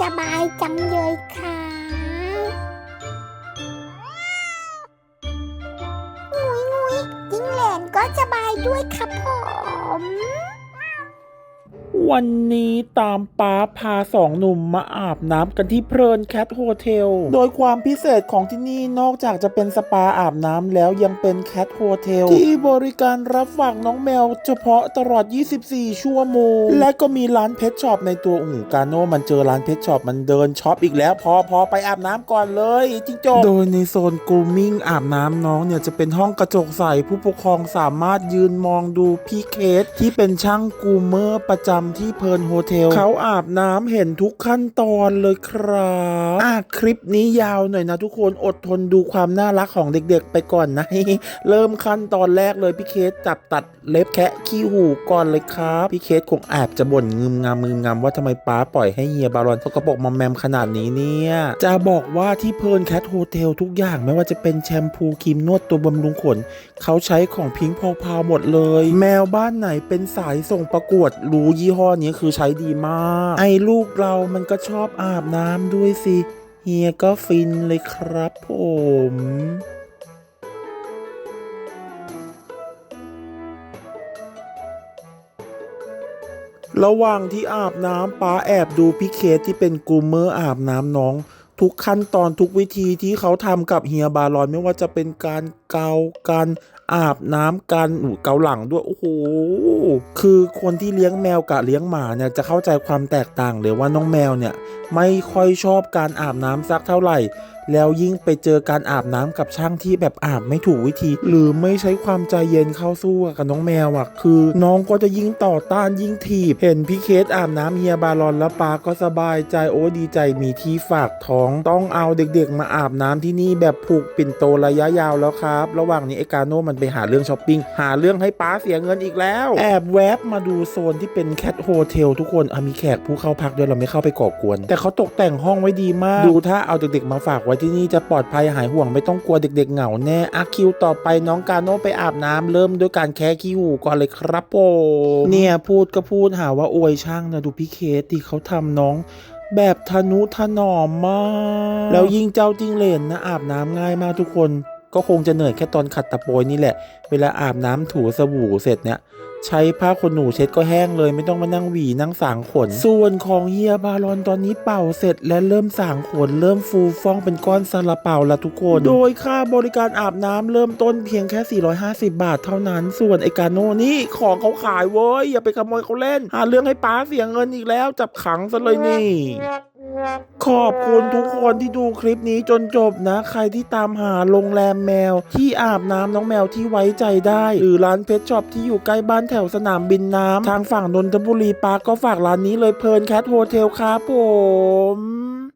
สบายจังเลยค่ะงุยงุยจิ้งเหลนก็สบายด้วยครับผม วันนี้ตามป้าพาสองหนุ่มมาอาบน้ำกันที่เพลินแคทโฮเทล โดยความพิเศษของที่นี่นอกจากจะเป็นสปาอาบน้ำแล้วยังเป็นแคทโฮเทลที่บริการรับฝากน้องแมวเฉพาะตลอด 24 ชั่วโมง และก็มีร้านเพชรช็อปในตัวอู่กาโนมันเจอร้านเพชรช็อปมันเดินช็อปอีกแล้วพอพอไปอาบน้ำก่อนเลยจริงจโดยในโซนกรูมิ่งอาบน้ำน้องเนี่ยจะเป็นห้องกระจกใสผู้ปกครองสามารถยืนมองดูพี่เคสที่เป็นช่างกรูเมอร์ประจำที่เพลินโฮเทลเขาอาบน้ำเห็นทุกขั้นตอนเลยครับอะคลิปนี้ยาวหน่อยนะทุกคนอดทนดูความน่ารักของเด็กๆ ไปก่อนนะ เริ่มขั้นตอนแรกเลยพี่เคสจับตัดเล็บแคะขี้หูก่อนเลยครับพี่เคสคงแอบจะบ่นงึมงำงึมงำว่าทำไมป้าปล่อยให้เฮียบารอนเขากระปรกมอมแมมขนาดนี้เนี่ยจะบอกว่าที่เพลินแคทโฮเทลทุกอย่างไม่ว่าจะเป็นแชมพูครีมนวดตัวบำรุงขนเขาใช้ของพิงค์พาวๆหมดเลย แมวบ้านไหนเป็นสายส่งประกวดรู้ยี่ห้ออนี้คือใช้ดีมาก ไอ้ลูกเรามันก็ชอบอาบน้ำด้วยสิ เฮียก็ฟินเลยครับผมระหว่างที่อาบน้ำป้าแอบดูพี่เคสที่เป็นกรูมเมอร์อาบน้ำน้อง ทุกขั้นตอนทุกวิธีที่เขาทำกับเฮียบารอนไม่ว่าจะเป็นการเกากัน อาบน้ำกันหูเกาหลังด้วยโอ้โหคือคนที่เลี้ยงแมวกับเลี้ยงหมาเนี่ยจะเข้าใจความแตกต่างเลยว่าน้องแมวเนี่ยไม่ค่อยชอบการอาบน้ำสักเท่าไหร่แล้วยิ่งไปเจอการอาบน้ำกับช่างที่แบบอาบไม่ถูกวิธี หรือไม่ใช้ความใจเย็นเข้าสู้กับน้องแมวอะคือ น้องก็จะยิ่งต่อต้านยิ่งถีบ เห็นพี่เคสอาบน้ำเฮียบารอนแล้วปาก็สบายใจโอ้ดีใจมีที่ฝากท้องต้องเอาเด็กๆ มาอาบน้ำที่นี่แบบผูกปิ่นโตระยะยาวแล้วครับ ระหว่างนี้ไอ้กาโน่มันไปหาเรื่องช้อปปิ้งหาเรื่องให้ป้าเสียเงินอีกแล้ว แอบแวบมาดูโซนที่เป็นแคทโฮเทลทุกคนมีแขกผู้เข้าพักด้วยเราไม่เข้าไปก่อกวน แต่เขาตกแต่งห้องไว้ดีมาก ดูถ้าเอาเด็กๆมาฝากไว้ที่นี่จะปลอดภัยหายห่วงไม่ต้องกลัวเด็ก ๆ เหงาแน่อาคิวต่อไปน้องกาโน่ไปอาบน้ำเริ่มด้วยการแค่ขี้หูก่อนเลยครับโปเนี่ยพูดก็พูดหาว่าอวยช่างนะดูพี่เคสที่เขาทำน้องแบบทนุถนอมมาก แล้วยิ่งเจ้าจิ้งเหลนนะอาบน้ำง่ายมากทุกคน ก็คงจะเหนื่อยแค่ตอนขัดตะโปยนี่แหละ เวลาอาบน้ำถูสบู่เสร็จเนี่ย ใช้ผ้าขนหนูเช็ดก็แห้งเลยไม่ต้องมานั่งหวีนั่งสางขน ส่วนของเฮียบารอนตอนนี้เป่าเสร็จและเริ่มสางขน เริ่มฟูฟ่องเป็นก้อนซาลาเปาละทุกคน โดยค่าบริการอาบน้ำเริ่มต้นเพียงแค่ 450 บาทเท่านั้น ส่วนไอกาโน่นี่ของเขาขายเว้ยอย่าไปขโมยเขาเล่น หาเรื่องให้ป้าเสียเงินอีกแล้ว จับขังซะเลยนี่ ขอบคุณทุกคนที่ดูคลิปนี้จนจบนะ ใครที่ตามหาโรงแรมแมว ที่อาบน้ำน้องแมวที่ไว้ใจได้ หรือร้านเพชรช็อปที่อยู่ใกล้บ้านแถวสนามบินน้ำทางฝั่งนนทบุรีปาร์กก็ฝากร้านนี้เลยเพลินแคทโฮเทลครับผม